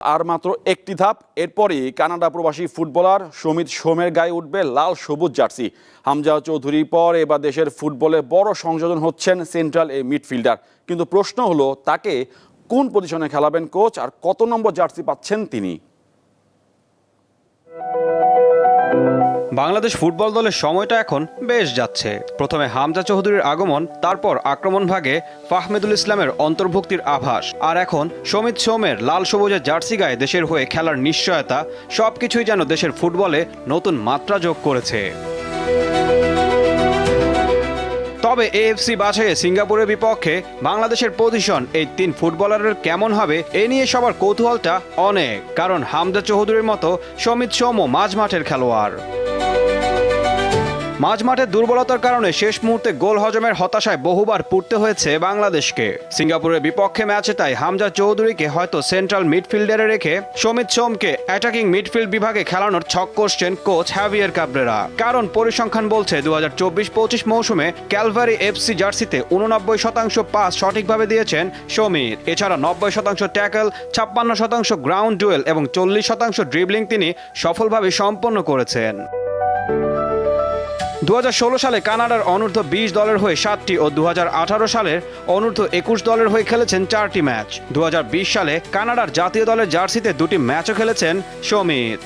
আর মাত্র একটি ধাপ, এরপরই কানাডা প্রবাসী ফুটবলার সমিত সোমের গায়ে উঠবে লাল সবুজ জার্সি। হামজা চৌধুরীর পর এবার দেশের ফুটবলে বড় সংযোজন হচ্ছেন সেন্ট্রাল এ মিডফিল্ডার। কিন্তু প্রশ্ন হলো, তাকে কোন পজিশনে খেলাবেন কোচ আর কত নম্বর জার্সি পাচ্ছেন তিনি? বাংলাদেশ ফুটবল দলের সময়টা এখন বেশ যাচ্ছে। প্রথমে হামজা চৌধুরীর আগমন, তারপর আক্রমণ ভাগে ফাহমেদুল ইসলামের অন্তর্ভুক্তির আভাস। আর এখন সমিত সোমের লাল সবুজের জার্সি গায়ে দেশের হয়ে খেলার নিশ্চয়তা, সবকিছুই যেন দেশের ফুটবলে নতুন মাত্রা যোগ করেছে। তবে এএফসি বাছাইয়ে সিঙ্গাপুরের বিপক্ষে বাংলাদেশের পজিশন এই তিন ফুটবলারের কেমন হবে, এ নিয়ে সবার কৌতূহলটা অনেক। কারণ হামজা চৌধুরীর মতো সমিত সোমও মাঝ মাঠের খেলোয়াড়। মাঝমাঠের দুর্বলতার কারণে শেষ মুহূর্তে গোল হজমের হতাশায় বহুবার পড়তে হয়েছে বাংলাদেশকে। সিঙ্গাপুরের বিপক্ষে ম্যাচে তাই হামজা চৌধুরীকে হয়তো সেন্ট্রাল মিডফিল্ডারে রেখে সমিত সোমকে অ্যাটাকিং মিডফিল্ড বিভাগে খেলানোর ছক করছেন কোচ হ্যাভিয়ার কাবরেরা। কারণ পরিসংখ্যান বলছে দু হাজার চব্বিশ পঁচিশ মৌসুমে ক্যালভারি এফসি জার্সিতে উননব্বই শতাংশ পাস সঠিকভাবে দিয়েছেন সমিত। এছাড়া নব্বই শতাংশ ট্যাকল, ছাপ্পান্ন শতাংশ গ্রাউন্ড ডুয়েল এবং চল্লিশ শতাংশ ড্রিবলিং তিনি সফলভাবে সম্পন্ন করেছেন। দু হাজার ষোলো সালে কানাডার অনূর্ধ্ব বিশ দলের হয়ে সাতটি ও দু সালের অনূর্ধ্ব একুশ দলের হয়ে খেলেছেন চারটি ম্যাচ। দু হাজার বিশ সালে কানাডার জাতীয় দলের জার্সিতে দুটি ম্যাচও খেলেছেন সমিত।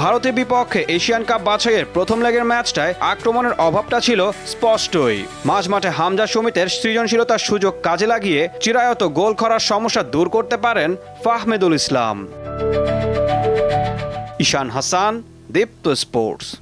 ভারতের বিপক্ষে এশিয়ান কাপ বাছাইয়ের প্রথম লেগের ম্যাচটায় আক্রমণের অভাবটা ছিল স্পষ্টই। মাঝ মাঠে হামজা সমিতের সৃজনশীলতার সুযোগ কাজে লাগিয়ে চিরায়ত গোল করার সমস্যা দূর করতে পারেন ফাহমেদুল ইসলাম। ঈশান হাসান दीप्त स्पोर्ट्स